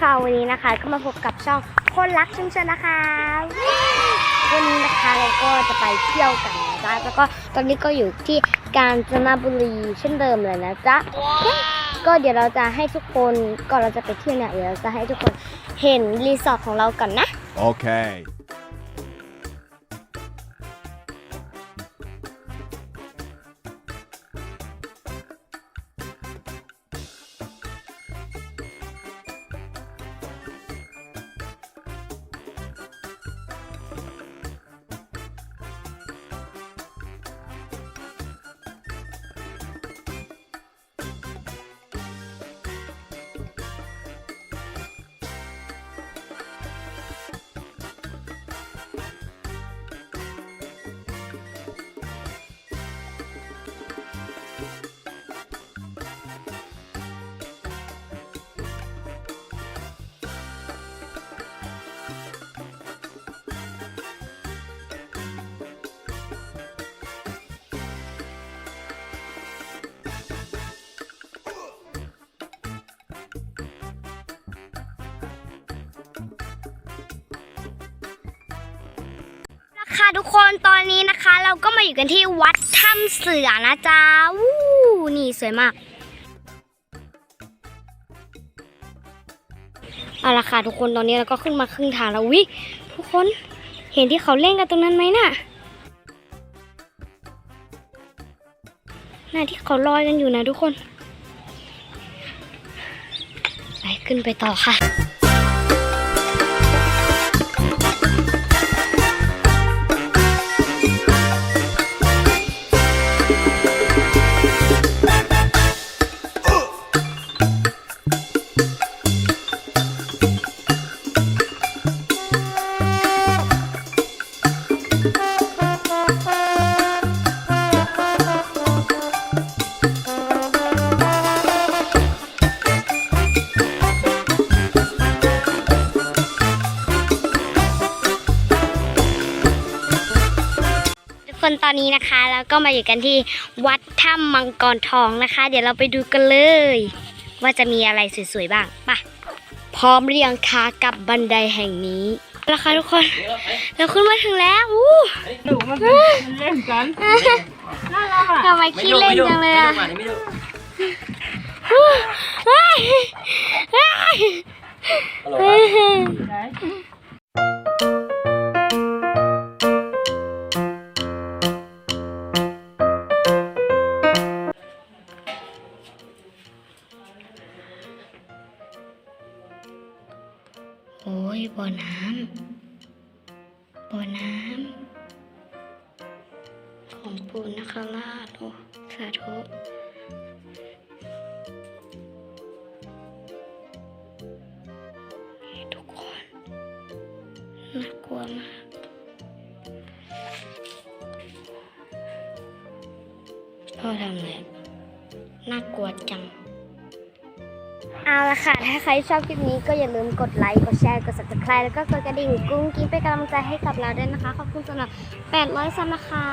ค่ะวันนี้นะคะ ก็มาพบกับช่องคนรักชุมชนนะคะ วันนี้นะคะเราก็จะไปเที่ยวกันนะจ๊ะแล้วก็ตอนนี้ก็อยู่ที่กาญจนบุรีเช่นเดิมเลยนะจ๊ะก็เดี๋ยวเราจะให้ทุกคนก่อนเราจะไปเที่ยวเนี่ยเดี๋ยวเราจะให้ทุกคนเห็นรีสอร์ทของเราก่อนนะโอเค ค่ะทุกคนตอนนี้นะคะ เราก็มาอยู่กันที่วัดถ้ำเสือนะจ๊ะวู้นี่สวยมากเอาละค่ะทุกคนตอนนี้เราก็ขึ้นมาครึ่งทางแล้ววิทุกคนเห็นที่เขาเล่นกันตรงนั้นไหมน่ะน่าที่เขาลอยกันอยู่นะทุกคน ไปขึ้นไปต่อค่ะ คนตอนนี้นะคะแล้วก็มาอยู่กันที่วัดถ้ำมังกรทองนะคะ เดี๋ยวเราไปดูกันเลย ว่าจะมีอะไรสวยๆบ้างไปะพร้อมเรียงคะกับบันไดแห่งนี้แล้วค่ะทุกคน เราขึ้นมาถึงแล้วอู้หนูมันเป็นมันเล่นกันน่ารักอะทำไมขี้เล่นจังเลยอะไม่ดูเฮ้ยเฮ้ยฮัลโหล โอ้ยบ่อน้ำบ่อน้ำของปูนคราชโอ้สาธุทุกคนน่ากลัวมากพ่อทำอะไรน่ากลัวจัง เอาละค่ะ ถ้าใครชอบคลิปนี้ก็อย่าลืมกดไลค์ กดแชร์ กด subscribe แล้วก็กดกระดิ่งกุ้งกิ้งเป็นกำลังใจให้กับเราด้วยนะคะ ขอบคุณสำหรับ800ซับนะคะ